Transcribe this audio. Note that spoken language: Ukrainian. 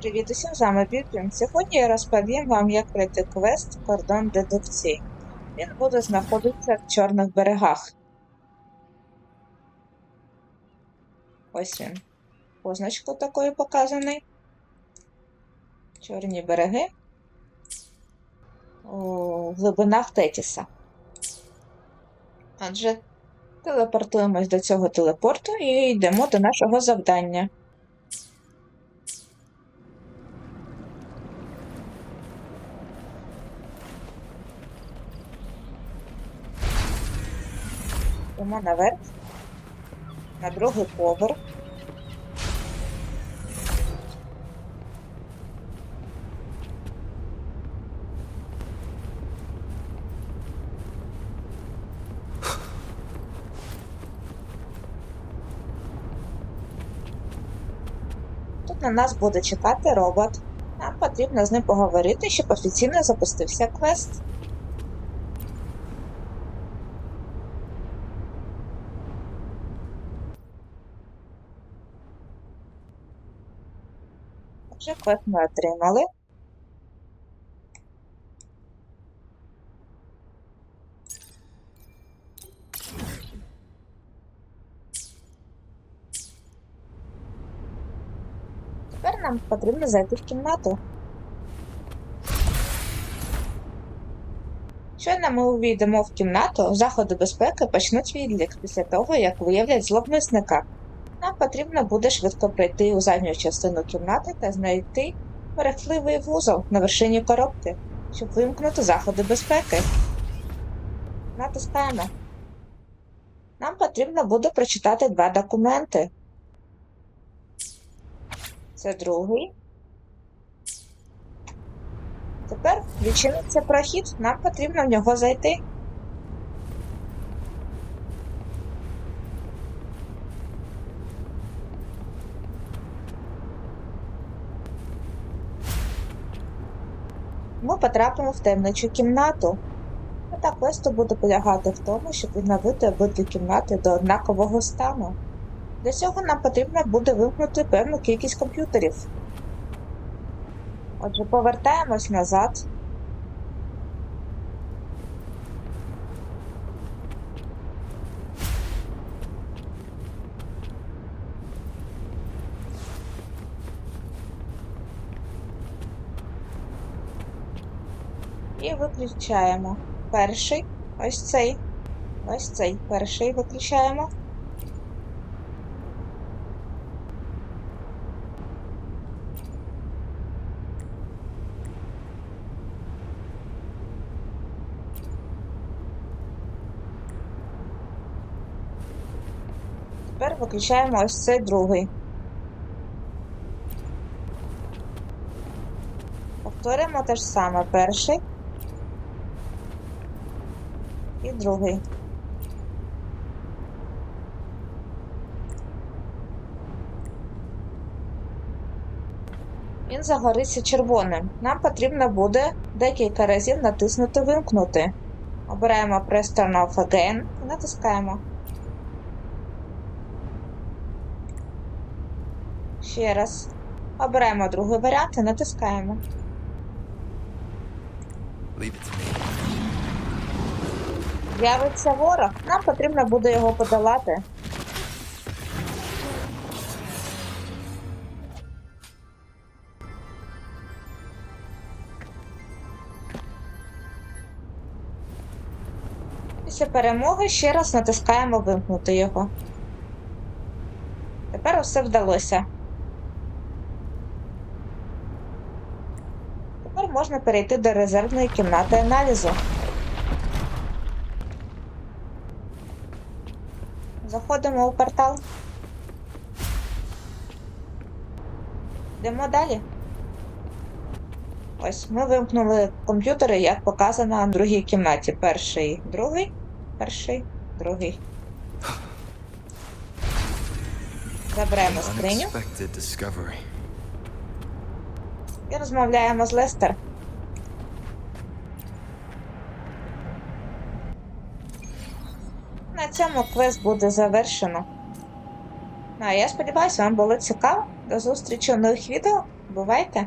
Привіт усім, з вами Бібін. Сьогодні я розповім вам, як пройти квест Кордон дедукції. Він буде знаходитися в Чорних берегах. Ось він. Позначку такою показаний. Чорні береги. У глибинах Тетіса. Отже, телепортуємось до цього телепорту і йдемо до нашого завдання. Йдемо наверх. На другий поверх. Тут на нас буде чекати робот. Нам потрібно з ним поговорити, щоб офіційно запустився квест. Вже квест ми отримали. Тепер нам потрібно зайти в кімнату. Щойно ми увійдемо в кімнату, заходи безпеки почнуть відлік після того, як виявлять зловмисника. Нам потрібно буде швидко пройти у задню частину кімнати та знайти мерехтливий вузол на вершині коробки, щоб вимкнути заходи безпеки. Натискаємо. Нам потрібно буде прочитати два документи. Це другий. Тепер відчиниться прохід, нам потрібно в нього зайти. Ми потрапимо в таємничу кімнату. Мета квесту буде полягати в тому, щоб відновити обидві кімнати до однакового стану. Для цього нам потрібно буде вимкнути певну кількість комп'ютерів. Отже, повертаємось назад. І виключаємо перший, ось цей, ось цей перший виключаємо. Тепер виключаємо ось цей другий. Повторюємо те ж саме перший і другий. Він загориться червоним. Нам потрібно буде декілька разів натиснути Вимкнути. Обираємо Press Turn Off Again і натискаємо. Ще раз. Обираємо другий варіант і натискаємо. Leave it to me. З'явиться ворог, нам потрібно буде його подолати. Після перемоги ще раз натискаємо вимкнути його. Тепер усе вдалося. Тепер можна перейти до резервної кімнати аналізу. Заходимо у портал. Йдемо далі. Ось ми вимкнули комп'ютери, як показано в другій кімнаті. Перший, другий, перший, другий. Заберемо скриню і розмовляємо з Лестер. На цьому квест буде завершено. Ну, а я сподіваюся, вам було цікаво. До зустрічі в нових відео. Бувайте!